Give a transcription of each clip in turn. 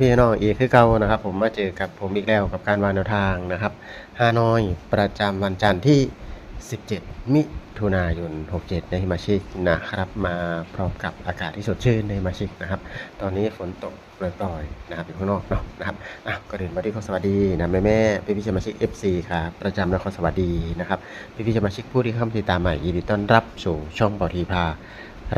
พี่ๆน้องอีกคือเก่านะครับ ผมมาเจอกับผมอีกแล้วกับการวางแนวทางนะครับฮานอยประจำวันจันทร์ที่ 17 มิถุนายน 67 ในฮิมาชิกนะครับ มาพร้อมกับอากาศที่สดชื่นในฮิมาชิกนะครับ ตอนนี้ฝนตกปล่อยๆนะครับอยู่ข้างนอกเนาะนะครับอะก็เดินมาที่ขอสวัสดีนะแม่แม่พี่พี่สมาชิก FC ครับประจำนครสวัสดีนะครับพี่พี่สมาชิกผู้ที่เข้ามาติดตามใหม่ยินดีต้อนรับสู่ช่องบอทีพา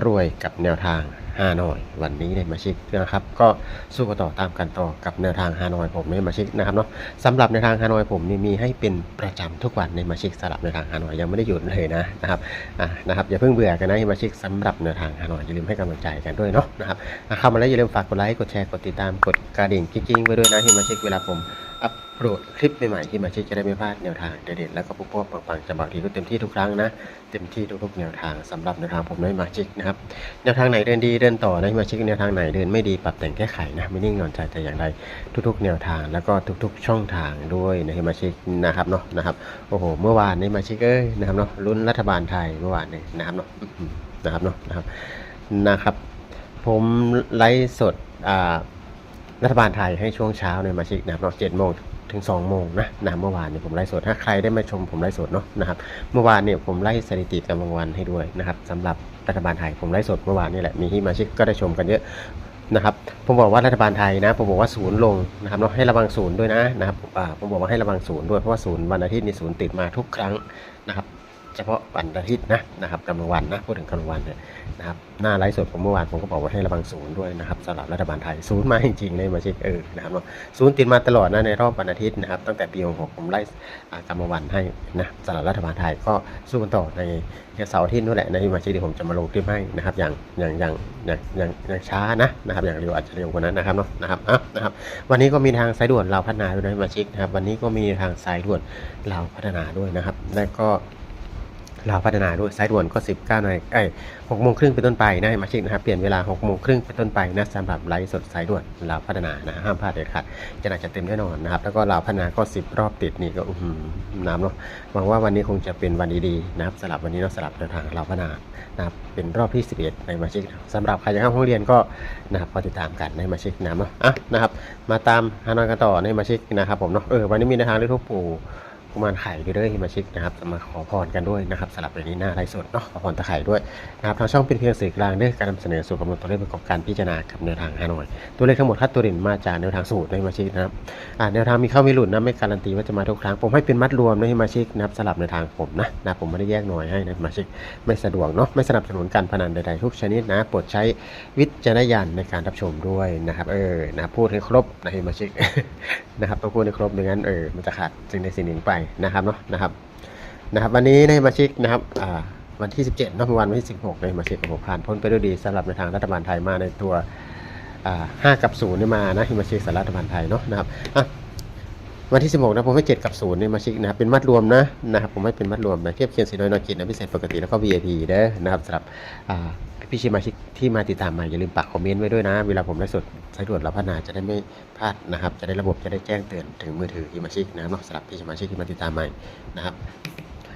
รวยกับแนวทางฮานอยวันนี้ในมาชิกนะครับ ก็สู้กันต่อตามกันต่อกับแนวทางฮานอยผมในมาชิกนะครับเนาะสำหรับแนวทางฮานอยผมนี่มีให้เป็นประจำทุกวันในมาชิกสำหรับแนวทางฮานอยยังไม่ได้หยุดเลยนะนะครับอะนะครับอย่าเพิ่งเบื่อกันนะมาชิกสำหรับแนวทางฮานอยอย่าลืมให้กำลังใจกันด้วยเนาะนะครับเข้ามาแล้วอย่าลืมฝากกดไลค์กดแชร์กดติดตามกดกระดิ่งกิ๊งๆไว้ด้วยนะที่มาชิกเวลาผม โหลดคลิปใหม่ๆที่มาชิกจะได้ไม่พลาดแนวทางเด็ดๆแล้วก็ปุ๊บๆปังๆจะบางทีก็เต็มที่ทุกครั้งนะ เต็มที่ทุกๆแนวทางสำหรับแนวทางผมในมาชิกนะครับแนวทางไหนเดินดีเดินต่อในมาชิกแนวทางไหนเดินไม่ดีปรับแต่งแก้ไขนะไม่นิ่งนอนใจแต่อย่างใดทุกๆ แนวทางแล้วก็ทุกๆ ช่องทางด้วยในมาชิกนะครับเนาะนะครับโอ้โหเมื่อวานในมาชิกเอ้ยนะครับเนาะลุ้นรัฐบาลไทยเมื่อวานเนี่ยนะครับเนาะนะครับเนาะนะครับนะครับ ผมไลฟ์สดอ่ารัฐบาลไทยให้ช่วงเช้าในมาชิกนะครับเนาะเจ็ดโมง ถึง 2 โมงนะนะเมื่อวานเนี่ยผมไลฟ์สดถ้าใครได้มาชมผมไลฟ์สดเนาะนะครับเมื่อวานเนี่ยผมไล่สถิติกำลังวันให้ด้วยนะครับสำหรับรัฐบาลไทยผมไลฟ์สดเมื่อวานนี่แหละมีที่มาชิกก็ได้ชมกันเยอะนะครับผมบอกว่ารัฐบาลไทยนะผมบอกว่าศูนย์ลงนะครับเนาะให้ระวังศูนย์ด้วยนะนะครับอ่าผมบอกว่าให้ระวังศูนย์ด้วยเพราะว่าศูนย์วันอาทิตย์นี่ศูนย์ติดมาทุกครั้งนะครับ เฉพาะวันอาทิตย์นะนะครับกำลังวันนะพูดถึงกำลังวันเนี่ยนะครับหน้าไลฟ์สดผมเมื่อวานผมก็บอกว่าให้ระวังศูนย์ด้วยนะครับสำหรับรัฐบาลไทยศูนย์มาจริงๆเลยมาเช็คเออนะครับเนาะศูนย์ติดมาตลอดนะในรอบวันอาทิตย์นะครับตั้งแต่ปี66ผมไล่อ่ากำลังวันให้นะสำหรับรัฐบาลไทยก็สู้กันต่อในเสาร์อาทิตย์นู่นแหละในมาเช็คที่ผมจะมาลงคลิปให้นะครับอย่างอย่างอย่างอย่างอย่างอย่างช้านะนะครับอย่างเร็วอาจจะเร็วกว่านั้นนะครับเนาะนะครับอะนะครับวันนี้ก็มีทางสายด่วนเราพัฒนาด้วยนะมาชิกนะครับวันนี้ก็มีทางสายด่วนเราพัฒนาด้วยนะครับและก็ เราวพัฒนาด้วยสายด่วนก็19นาฬิกาเอ้ย6โมงครึ่งเป็นต้นไปนะมาชิกนะครับเปลี่ยนเวลา6โมงครึ่งเป็นต้นไปนะสำหรับไลฟ์สดสายด่วนเราวพัฒนานะห้ามพลาดเด็ดขาดจะน่าจะเต็มแน่นอนนะครับแล้วก็เราวพัฒนาก็ 10 รอบติดนี่ก็อื้อหือน้ำเนาะหวังว่าวันนี้คงจะเป็นวันดีๆนะครับสลับวันนี้เราสลับแนทางเราวพัฒนานะครับเป็นรอบที่ 11 ในมาชิกสำหรับใครจะเข้าห้องเรียนก็นะครับก็ติดตามกันในมาชิกนะเนาะอะนะครับมาตามฮานอยกันต่อในมาชิกนะครับผมเนาะเออวันนี้มีแนวทางเรื่องทุกปู่ กุมารไข่ด้วยเด้อฮิมาชิกนะครับจะมาขอพรกันด้วยนะครับสลับในนี้หน้าไลฟ์สดเนาะขอพรตะไคร่ด้วยนะครับทางช่องเป็นเพียงสื่อกลางเด้อการนำเสนอสู่กำหนดตัวเลขประกอบการพิจารณากับแนวทางฮานอย ตัวเลขทั้งหมดคัดตัวเด่นมาจากแนวทางสูตรในมาชิกนะครับอ่าแนวทางมีเข้ามีหลุดนะไม่การันตีว่าจะมาทุกครั้งผมให้เป็นมัดรวมในมาชิกนะครับสลับในทางผมนะนะผมไม่ได้แยกหน่วยให้นะมาชิกไม่สะดวกเนาะไม่สนับสนุนการพนันใดๆทุกชนิดนะโปรดใช้วิจารณญาณในการรับชมด้วยนะครับเออนะพูดให้ครบนะให้มาชิกนะครับต้องพูดให้ครบไม่งั้นเออมันจะขาดสิ่งใดสิ่งหนึ่งไปนะครับเนาะนะครับนะครับ วันนี้ในมาชิกนะครับวันที่ 17เนาะเมื่อวานวันที่ 16 ในมาชิกของผมผ่านพ้นไปด้วยดีสำหรับในทางรัฐบาลไทยมาในตัวอ่า5กับ0นี่มานะมาชิกสำหรับรัฐบาลไทยเนาะนะครับวันที่ 16นะผมให้7กับ0นี่มาชิกนะครับเป็นมัดรวมนะนะครับผมให้เป็นมัดรวมนะเทียบเคียงสีน้อยนอกินนะพิเศษปกติแล้วก็ VIP เด้นะครับสำหรับ พี่ชิมาชิกที่มาติดตามมาอย่าลืมปักคอมเมนต์ไว้ด้วยนะ เวลาผมไลฟ์สดสายด่วนเราพัฒนาจะได้ไม่พลาดนะครับ จะได้ระบบจะได้แจ้งเตือนถึงมือถือที่มาชิกนะครับเนาะสำหรับพี่ชิมาชิกที่มาติดตามใหม่นะครับ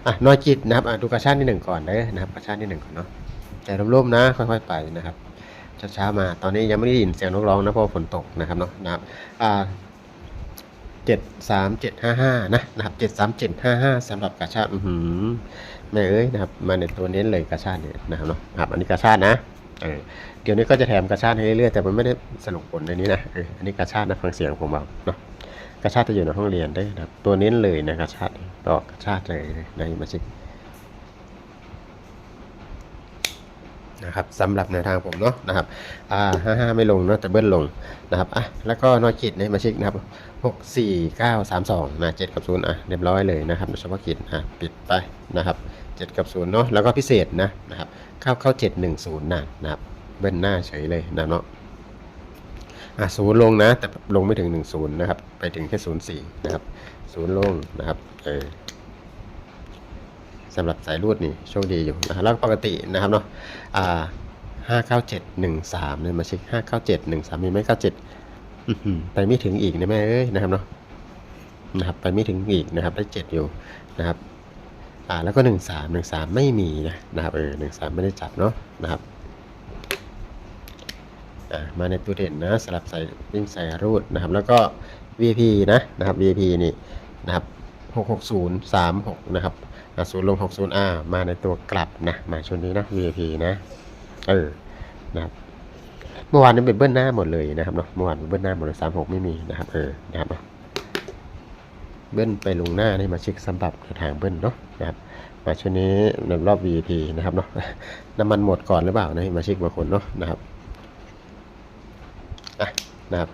อะนอยจิตนะครับอะดูกระชาติที่หนึ่งก่อนเด้อนะครับกระชาติที่หนึ่งก่อนเนาะใจร่มๆนะ ค่อยๆไปนะครับช้าๆมาตอนนี้ยังไม่ได้ยินเสียงนกร้องนะเพราะฝนตกนะครับเนาะนะครับอ่า เจ็ดสามเจ็ดห้าห้านะนะครับเจ็ดสามเจ็ดห้าห้าสำหรับกระชาติอือหือแม่เอ้ยนะครับ มาในตัวเน้นเลยกระชาติเนี่ยนะครับเนาะครับอันนี้กระชาตินะเออเดี๋ยวนี้ก็จะแถมกระชาติให้เรื่อยๆแต่มันไม่ได้สรุปผลในนี้นะเอออันนี้กระชาตินะฟังเสียงผมเอาเนาะกระชาติจะอยู่ในห้องเรียนได้นะครับตัวเน้นเลยนะกระชาติดอกกระชาติเลยในมาชิก นะครับสำหรับแนวทางผมเนาะนะครับอ่าห้าห้าไม่ลงเนาะแต่เบิ้ลลงนะครับอะแล้วก็นอยจิตในมาชิกนะครับหกสี่เก้าสามสองนะเจ็ดกับศูนย์อะเรียบร้อยเลยนะครับเฉพาะกิจอะปิดไปนะครับ7กับ0เนาะแล้วก็พิเศษนะนะครับเข้าเข้า7 1 0นะนะครับเบิ้ลหน้าเฉยเลยนะเนาะอะศูนย์ลงนะแต่ลงไม่ถึง1 0นย์นะครับไปถึงแค่0 4นะครับศูนย์ลงนะครับเออ สำหรับสายรูดนี่โชคดีอยู่นะแล้วปกตินะครับเนาะอ่าห้าเก้าเจ็ดหนึ่งสามเนี่ยมาเช็คห้าเก้าเจ็ดหนึ่งสามมีไหมเก้าเจ็ดไปไม่ถึงอีกนะแม่เอ้ยนะครับเนาะนะครับไปไม่ถึงอีกนะครับได้เจ็ดอยู่นะครับอ่าแล้วก็หนึ่งสามหนึ่งสามไม่มีนะนะครับเออหนึ่งสามไม่ได้จับเนาะนะครับอ่ามาในตัวเด่นนะสลับใส่วิ่งใส่รูดนะครับ แล้วก็ VIP นะนะครับ VIP นี่นะครับ660 36นะครับ ศูนย์ลง60 R มาในตัวกลับนะมาชุดนี้นะ VIP นะเออนะครับเมื่อวานนี้เป็นเบิ้ลหน้าหมดเลยนะครับเนาะเมื่อวานเป็นเบิ้ลหน้าหมดเลย36ไม่มีนะครับเออนะครับเนาะเบิ้ลไปลงหน้านี่มาเช็คสำหรับทางเบิ้ลเนาะนะครับมาชุดนี้ในรอบ VIP นะครับเนาะน้ำมันหมดก่อนหรือเปล่านะมาเช็คบางคนเนาะนะครับอะนะครับ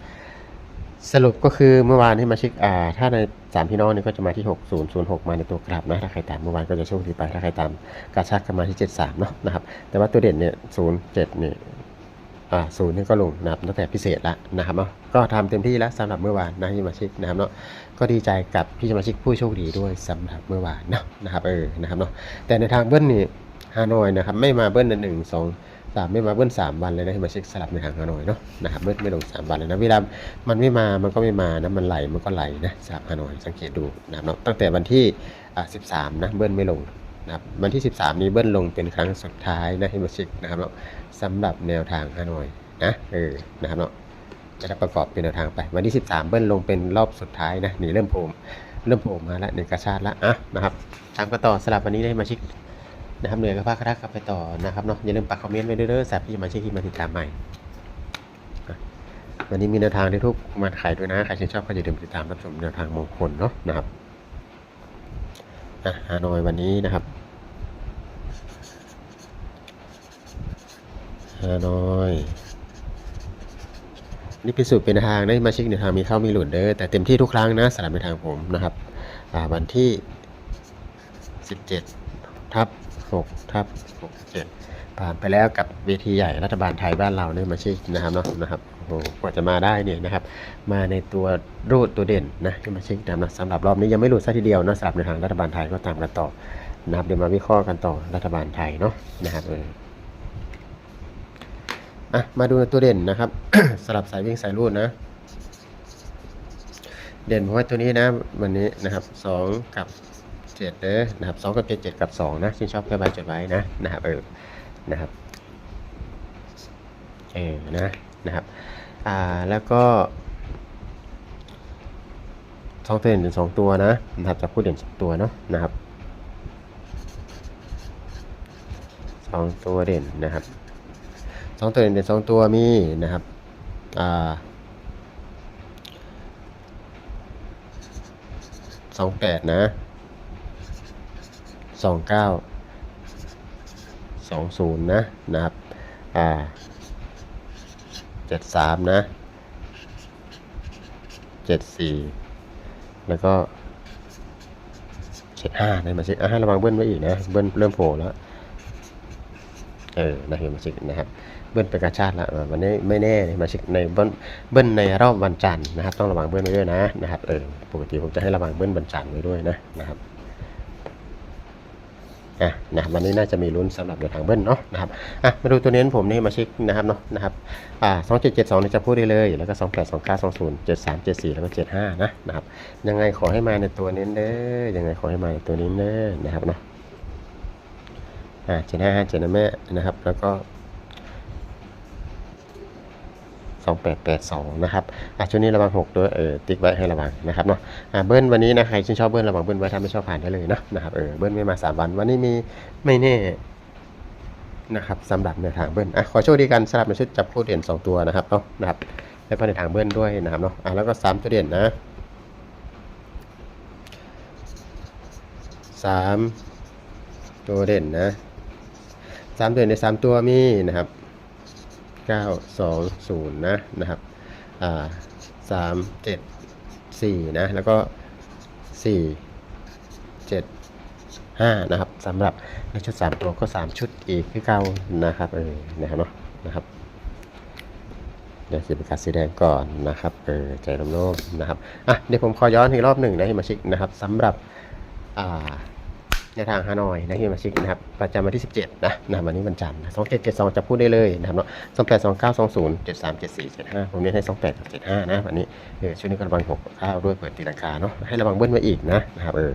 สรุปก็คือเมื่อวานที่มาเช็คอ่าถ้าใน สามพี่น้องนี่ก็จะมาที่ 6006 มาในตัวกลับนะถ้าใครตามเมื่อวานก็จะโชคดีไปถ้าใครตามกาชักก็มาที่ 73เนาะนะครับแต่ว่าตัวเด่นเนี่ย07นี่อ่าศูนย์นี่ก็ลงนะครับตั้งแต่พิเศษละนะครับเนาะก็ทำเต็มที่แล้วสำหรับเมื่อวานนะพี่มาชิกนะครับเนาะก็ดีใจกับพี่สมาชิกผู้โชคดีด้วยสำหรับเมื่อวานเนาะนะครับเออนะครับเนาะแต่ในทางเบิ้ลนี่ฮานอยนะครับไม่มาเบิ้ลหนึ่งสอง สามไม่มาเบิ้ลสามวันเลยนะพี่มาชิกสลับในทางฮานอยเนาะนะครับเบิ้ลไม่ลงสามวันเลยนะเวลามันไม่มามันก็ไม่มานะมันไหลมันก็ไหลนะสลับฮานอยสังเกตดูนะครับเนาะตั้งแต่วันที่อ่าสิบสามนะเบิ้ลไม่ลงนะครับวันที่ 13 นี้เบิ้ลลงเป็นครั้งสุดท้ายนะพี่มาชิกนะครับเนาะสำหรับแนวทางฮานอยนะเออนะครับเนาะจะได้ประกอบเป็นแนวทางไป วันที่ 13 เบิ้ลลงเป็นรอบสุดท้ายนะนี่เริ่มโผล่เริ่มโผล่มาแล้วในกระชาติละอะนะครับตามกันต่อสลับวันนี้ได้มาชิก นะครับเหนื่อยกับภาครักกับไปต่อนะครับเนาะอย่าลืมปักคอมเมนต์ไว้ด้วยเด้อสำหรับที่จะมาเช็คที่มาติดตามใหม่วันนี้มีแนวทางที่ทุกมาขายด้วยนะใครชื่นชอบก็อย่าลืมติดตามรับชมแนวทางมงคลเนาะนะครับอะฮานอยวันนี้นะครับฮานอยนี่พิสูจน์เป็นทางได้มาเช็คในทางมีเข้ามีหลุดเด้อแต่เต็มที่ทุกครั้งนะสำหรับในทางผมนะครับอ่าวันที่ 17 ทับ 6ทับ67ผ่านไปแล้วกับเวทีใหญ่รัฐบาลไทยบ้านเราเนี่ยมาเช็คนะครับเนาะนะครับโอ้โหกว่าจะมาได้เนี่ยนะครับ มาในตัวรูดตัวเด่นนะที่มาเช็คนะครับนะสำหรับรอบนี้ยังไม่หลุดซะทีเดียวนะสำหรับในทางรัฐบาลไทยก็ตามกันต่อนะครับเดี๋ยวมาวิเคราะห์กันต่อรัฐบาลไทยเนาะนะครับเอออะมาดูตัวเด่นนะครับสลับสายวิ่งสายรูดนะ เด่นเพราะว่าตัวนี้นะวันนี้นะครับสองกับ เจ็ดเด้อนะครับสองกับเจ็ดเจ็ดกับสองนะที่นชอบแค่ใบจดไว้นะนะครับเออนะครับเออนะนะครับอ่าแล้วก็สองตัวเด่นสองตัวนะนะครับจะพูดเด่นสองตัวเนาะนะครับสองตัวเด่นนะครับสองตัวเด่นสองตัวมีนะครับอ่าสองแปดนะ สองเก้าสองศูนย์นะนะครับอ่าเจ็ดสามนะเจ็ดสี่แล้วก็เจ็ดห้าได้มาเช็คอะให้ระวังเบิ้ลไว้อีกนะ เบิ้ลเริ่มโผล่แล้ว เออนะเห็นมาเช็คนะครับ เบิ้ลไปกระชาติละวันนี้ไม่แน่มาเช็คในเบิ้ลเบิ้ลในรอบวันจันทร์นะครับ ต้องระวังเบิ้ลไว้ด้วยนะนะครับ เออ ปกติผมจะให้ระวังเบิ้ลวันจันทร์ไว้ด้วยนะนะครับ อะนะวันนี้น่าจะมีลุ้นสำหรับเดือทางเบิ้ลเนาะนะครับอะมาดูตัวเน้นผมนี่มาเช็คนะครับเนาะนะครับอ่าสองเจ็ดเจ็ดสองนี่จะพูดได้เลย แล้วก็สองแปดสองเก้าสองศูนย์เจ็ดสามเจ็ดสี่แล้วก็เจ็ดห้านะนะครับยังไงขอให้มาในตัวเน้นเด้อยังไงขอให้มาในตัวนี้เด้อนะครับเนาะอ่าเจ็ดห้าเจ็ดนะแม่นะครับแล้วก็ 2882 นะครับอะช่วงนี้ระวัง 6 ด้วยเออติ๊กไว้ให้ระวังนะครับเนาะอะเบิ้ลวันนี้นะใครชื่นชอบเบิ้ลระวังเบิ้ลไว้ถ้าไม่ชอบผ่านได้เลยนะนะครับเออเบิ้ลไม่มา 3 วันวันนี้มีไม่แน่นะครับสำหรับในทางเบิ้ลอะขอโชคดีกันสำหรับในชุดจับคู่เด่น 2 ตัวนะครับเนาะนะครับแล้วก็ในทางเบิ้ลด้วยนะครับเนาะอะแล้วก็ 3 ตัวเด่นนะ3 ตัวเด่นนะสามตัวเด่นในสามตัวมีนะครับ 920นะนะครับอ่า374นะแล้วก็4 7 5นะครับสำหรับในชุด3ตัวก็3ชุดอีกคือเก่านะครับเออนะครับเนาะนะครับเดี๋ยวสิบกัดสีแดงก่อนนะครับเออใจลมๆนะครับอะเดี๋ยวผมขอย้อนอีกรอบหนึ่งนะฮิมาชิกนะครับสำหรับอ่า ในทางฮานอยนะที่มาชิกนะครับประจำวันที่ 17 นะนะวันนี้วันจันทร์สองเจ็ดเจ็ดสองจะพูดได้เลยนะครับเนาะสองแปดสองเก้าสองศูนย์เจ็ดสามเจ็ดสี่เจ็ดห้าผมเน้นให้สองแปดกับเจ็ดห้านะวันนี้เออช่วงนี้ก็ระวังหกเก้าด้วยเปิดตีลังกาเนาะให้ระวังเบิ้ลไว้อีกนะนะครับเออ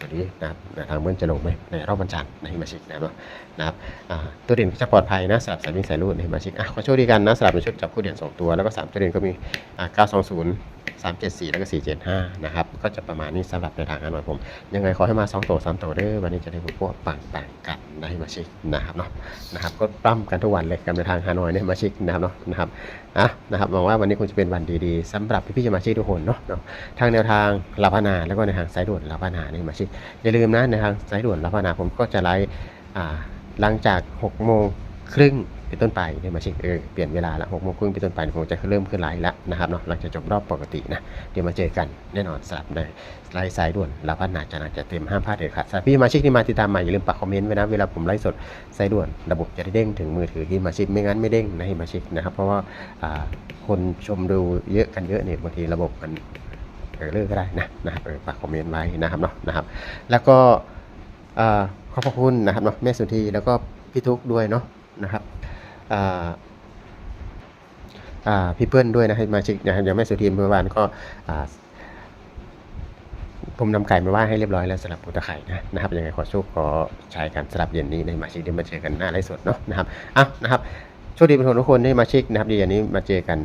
วันนี้นะครับแนวทางเบิ้ลจะลงไหมในรอบวันจันทร์ในฮิมาชิกนะครับนะครับอ่าตัวเด่นก็จะปลอดภัยนะสำหรับสายวิ่งสายรูดในมาชิกอะขอโชคดีกันนะสำหรับในชุดจับคู่เด่นสองตัวแล้วก็สามตัวเด่นก็มีอ่า920 374 แล้วก็ 475 นะครับ ก็จะประมาณนี้สำหรับในทางการนอยผม ยังไงขอให้มา 2 ตัว 3 ตัวเด้อวันนี้จะได้พวกปังปังกันในฮิมาชิกนะครับเนาะนะครับก็ปล้ำกันทุกวันเลยกับในทางฮานอยในฮิมาชิกนะครับเนาะนะครับอะนะครับหวังว่าวันนี้คงจะเป็นวันดีๆสำหรับพี่ๆสมาชิกทุกคนเนาะเนาะทางแนวทางลาพานาแล้วก็ในทางสายด่วนลาพานาในฮิมาชิกอย่าลืมนะในทางสายด่วนลาพานาผมก็จะไลฟ์อ่าหลังจาก6โมงครึ่ง เป็นต้นไปในมาชิกเออเปลี่ยนเวลาละหกโมงครึ่งเป็นต้นไปผมจะเริ่มขึ้นไลฟ์ล้วนะครับเนาะหลังจากจบรอบปกตินะเดี๋ยวมาเจอกันแน่นอนสลับในไลฟ์สายด่วนลาพัฒนาจะนาจะเต็มห้ามพลาดเด็ดขาดสำหรับพี่มาชิกที่มาติดตามใหม่อย่าลืมปักคอมเมนต์ไว้นะเวลาผมไลฟ์สดสายด่วนระบบจะได้เด้งถึงมือถือที่มาชิกไม่งั้นไม่เด้งนะที่มาชิกนะครับเพราะว่าคนชมดูเยอะกันเยอะเนี่ยบางทีระบบมันเออเลิกก็ได้นะนะครับปักคอมเมนต์ไว้นะครับเนาะนะครับ แล้วก็ขอบพระคุณนะครับเนาะแม่สุธีแล้วก็พี่ทุกด้วยเนาะนะครับ อ่าอ่าพี่เปิ้ลด้วยนะให้มาชิกนะครับอย่างแม่สุธีเมื่อวานก็ผมนำไก่มาไหว้ให้เรียบร้อยแล้วสำหรับปูตะไข่นะนะครับยังไงขอโชคขอใช้กันสำหรับเย็นนี้ในมาชิกเดี๋ยวมาเจอกันหน้าไลฟ์สดเนาะนะครับอะนะครับโชคดีเป็นทุกคนที่มาชิกนะครับเดี๋ยวเย็นนี้มาเจอกัน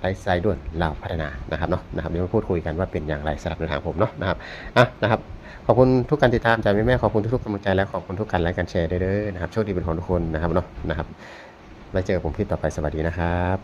ไลฟ์ไซด์ด่วนลาพัฒนานะครับเนาะนะครับเดี๋ยวมาพูดคุยกันว่าเป็นอย่างไรสำหรับในทางผมเนาะนะครับอะนะครับขอบคุณทุกการติดตามจากแม่แม่ขอบคุณทุกๆกำลังใจและขอบคุณทุกการไลค์การแชร์ด้วยเด้อนะครับโชคดีเป็นของทุกคนนะครับเนาะนะครับ ไว้เจอผมคลิปต่อไปสวัสดีนะครับ